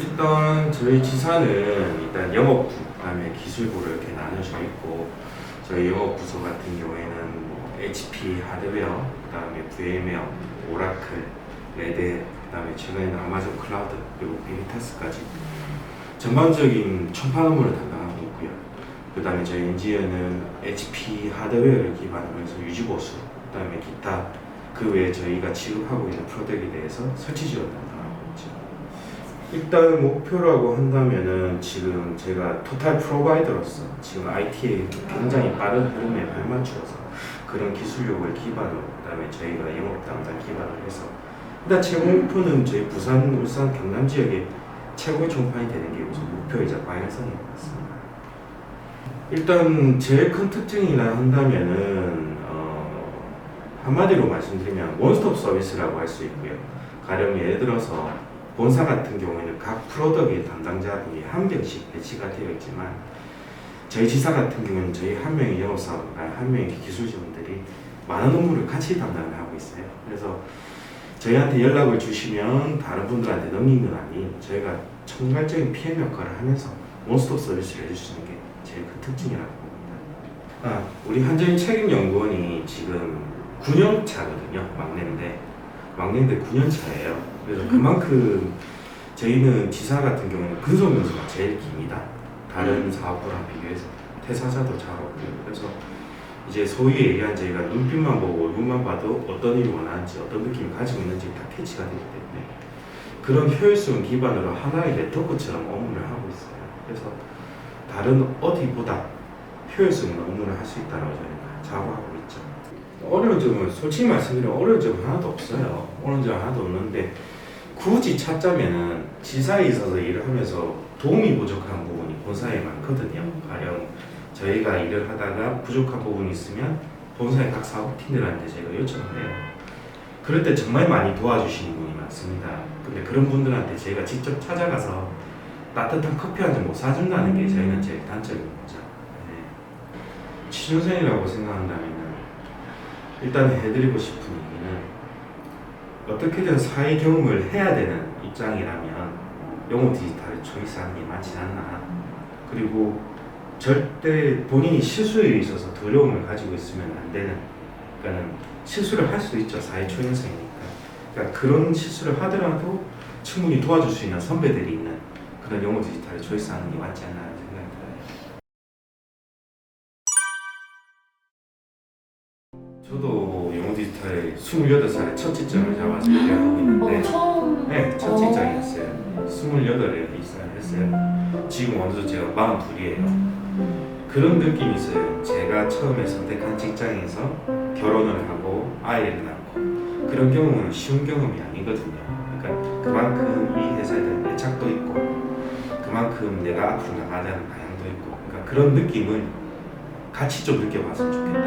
일단 저희 지사는 일단 영업부, 그다음에 기술부를 이렇게 나눠져 있고 저희 영업부서 같은 경우에는 뭐 HP 하드웨어, 그다음에 VM웨어, 오라클, 레드, 그다음에 최근에는 아마존 클라우드 그리고 비비타스까지 전반적인 천판 업무를 담당하고 있고요. 그다음에 저희 엔지니어는 HP 하드웨어를 기반으로 해서 유지보수, 그다음에 기타 그 외에 저희가 지급하고 있는 프로덕트에 대해서 설치 지원 있죠. 일단 목표라고 한다면은 지금 제가 토탈 프로바이더로서 지금 IT에 굉장히 빠른 흐름에 발맞추어서 그런 기술력을 기반으로 그다음에 저희가 영업 담당 기반으로 해서 일단 최고 목표는 저희 부산, 울산, 경남 지역에 최고의 총판이 되는 게 우선 목표이자 방향성인 것 같습니다. 일단 제일 큰 특징이라 한다면은 어, 한마디로 말씀드리면 원스톱 서비스라고 할 수 있고요. 가령 예를 들어서 본사 같은 경우에는 각 프로덕트의 담당자분이 한 명씩 배치가 되어 있지만 저희 지사 같은 경우는 저희 한 명의 영업사원, 한 명의 기술 직원들이 많은 업무를 같이 담당을 하고 있어요. 그래서 저희한테 연락을 주시면 다른 분들한테 넘긴 건 아닌 저희가 총괄적인 PM 역할을 하면서 원스톱 서비스를 해주시는 게 제일 큰 특징이라고 봅니다. 아, 우리 한정인 책임연구원이 지금 9년 차거든요. 막내인데 막내인데 9년 차예요. 그래서 그만큼 저희는 지사 같은 경우는 근속 연수가 제일 깁니다. 다른 사업부랑 비교해서 퇴사자도 잘 없고요. 그래서 이제 소위 얘기한 저희가 눈빛만 보고 얼굴만 봐도 어떤 일을 원하는지 어떤 느낌을 가지고 있는지 다 캐치가 되기 때문에 그런 효율성 기반으로 하나의 네트워크처럼 업무를 하고 있어요. 그래서 다른 어디보다 효율성 있는 업무를 할 수 있다고 저희는 자부하고 있죠. 어려운 점은 솔직히 말씀드리면 어려운 점은 하나도 없어요. 어려운 점은 하나도 없는데 굳이 찾자면은 지사에 있어서 일을 하면서 도움이 부족한 부분이 본사에 많거든요. 가령 저희가 일을 하다가 부족한 부분이 있으면 본사의 각 사업팀들한테 제가 요청을 해요. 그럴 때 정말 많이 도와주시는 분이 많습니다. 근데 그런 분들한테 제가 직접 찾아가서 따뜻한 커피 한 잔 못 사준다는 게 저희는 제일 단점인 거죠. 네. 취준생이라고 생각한다면 일단 해드리고 싶은 얘기는 어떻게든 사회 경험을 해야 되는 입장이라면 영어 디지털을 초이스하는 게 맞지 않나. 그리고 절대 본인이 실수에 있어서 두려움을 가지고 있으면 안 되는. 그러니까는 실수를 할 수도 있죠. 사회 초년생이니까. 그러니까 그런 실수를 하더라도 충분히 도와줄 수 있는 선배들이 있는 그런 영어 디지털을 초이스하는 게 맞지 않나 저도 영어 디지털에 28살에 첫 직장을 잡아서 일을 하고 있는데 어, 처음. 네, 첫 직장이었어요. 28에 입사를 했어요. 지금 어느덧 제가 42이에요. 그런 느낌이 있어요. 제가 처음에 선택한 직장에서 결혼을 하고 아이를 낳고 그런 경험은 쉬운 경험이 아니거든요. 그러니까 그만큼 이 회사에 대한 애착도 있고 그만큼 내가 앞으로 나가자는 방향도 있고 그러니까 그런 느낌을 같이 좀 느껴봤으면 생각을